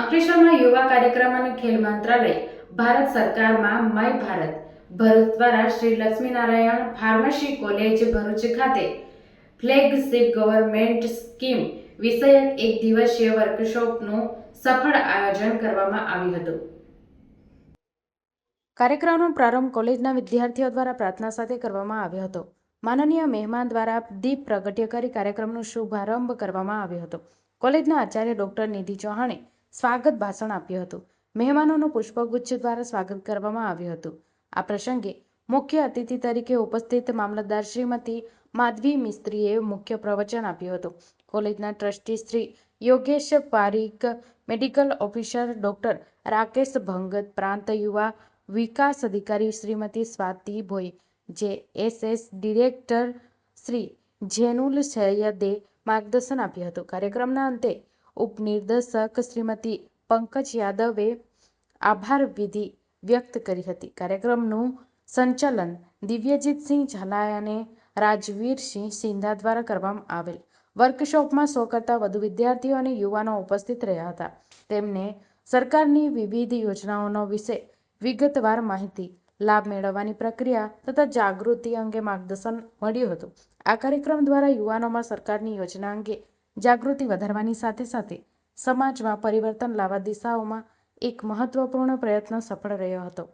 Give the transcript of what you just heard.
અંકલેશ્વરમાં યુવા કાર્યક્રમ અને ખેલ મંત્રાલય, ભારત સરકારમાં મય ભારત, ભરૂચ દ્વારા શ્રી લક્ષ્મીનારાયણ ફાર્મસી કોલેજ ભરૂચ ખાતે ફ્લેગશિપ ગવર્મેન્ટ સ્કીમ વિષયક એક દિવસીય વર્કશોપનું સફળ આયોજન કરવામાં આવ્યું હતું. કાર્યક્રમનો પ્રારંભ કોલેજના વિદ્યાર્થીઓ દ્વારા પ્રાર્થના સાથે કરવામાં આવ્યો હતો. માનનીય મહેમાન દ્વારા દીપ પ્રગટ્ય કરી કાર્યક્રમનો શુભારંભ કરવામાં આવ્યો હતો. કોલેજના આચાર્ય ડોક્ટર નિધિ ચૌહાણે સ્વાગત ભાષણ આપ્યું હતું. મહેમાનોનું પુષ્પગુચ્છ દ્વારા સ્વાગત કરવામાં આવ્યું હતું. આ પ્રસંગે મુખ્ય અતિથિ તરીકે ઉપસ્થિત મામલતદાર શ્રીમતી માધવી મિસ્ત્રીએ મુખ્ય પ્રવચન આપ્યું હતું. કોલેજના trustee Shri Yogesh Pareek medical officer doctor Rakesh Bhangat, પ્રાંત યુવા વિકાસ અધિકારી Shrimati Swati Bhoi, J SS director Shri Jenul સૈયદે માર્ગદર્શન આપ્યું હતું. કાર્યક્રમના અંતે ઉપનિર્દેશક શ્રીમતી પંકજ યાદવે આભાર વિધિ વ્યક્ત કરી હતી. કાર્યક્રમનું સંચાલન દિવ્યજીતસિંહ ઝાલા અને રાજવીરસિંહ સિંધા દ્વારા કરવામાં આવેલ. વર્કશોપમાં સો કરતાં વધુ વિદ્યાર્થીઓ અને યુવાનો ઉપસ્થિત રહ્યા હતા. તેમને સરકારની વિવિધ યોજનાઓનો વિશે વિગતવાર માહિતી, લાભ મેળવવાની પ્રક્રિયા તથા જાગૃતિ અંગે માર્ગદર્શન મળ્યું હતું. આ કાર્યક્રમ દ્વારા યુવાનોમાં સરકારની યોજના અંગે જાગૃતિ વધારવાની સાથે સાથે સમાજમાં પરિવર્તન લાવવા દિશાઓમાં એક મહત્વપૂર્ણ પ્રયત્ન સફળ રહ્યો હતો.